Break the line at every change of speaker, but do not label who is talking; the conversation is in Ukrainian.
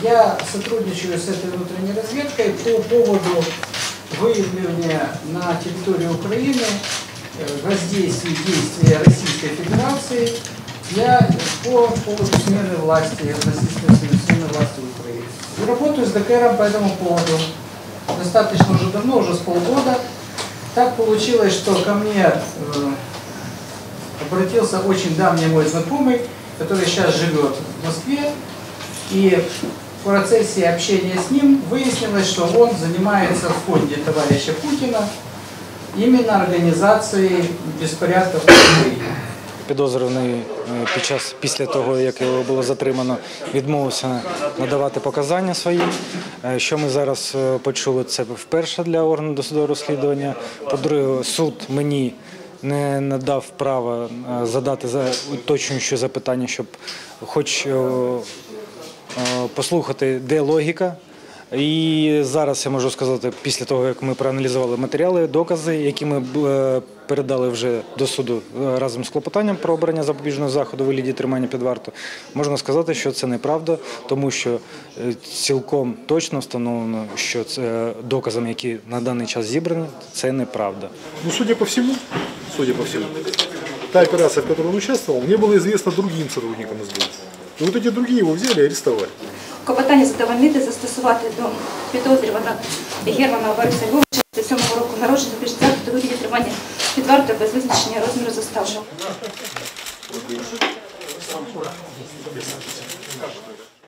я сотрудничаю с этой внутренней разведкой по поводу выявления на территории Украины э, воздействия действия Российской Федерации для, по поводу смены власти, насильственной смены власти в Украине. Работаю с ДКРом по этому поводу достаточно уже давно, уже с полгода. Так получилось, что ко мне э, обратился очень давний мой знакомый, который сейчас живет в Москве, и в процессе общения с ним выяснилось, что он занимается в фонде товарища Путина именно организацией беспорядков в Украине.
Підозрюваний е, під час після того, як його було затримано, відмовився надавати показання свої. Е, Що ми зараз е, почули, це вперше для органу досудового розслідування. По-друге, суд мені не надав права задати за уточнюючі запитання, щоб хоч послухати, де логіка. І зараз я можу сказати, після того, як ми проаналізували матеріали, докази, які ми е, передали вже до суду е, разом з клопотанням про обрання запобіжного заходу вигляді тримання під варту, можна сказати, що це неправда, тому що е, цілком точно встановлено, що це доказами, які на даний час зібрані, це неправда.
Ну, судя по всему, судя по всему, та операция, в которой он участвовал, не было известно другим сотрудникам СБУ. И вот эти другие его взяли и арестовали.
Клопотання задовольнити застосувати до підозрюваного Германа Бориса Львовича 7 року народження заходу до вигляді тримання під вартою без визначення розміру застави.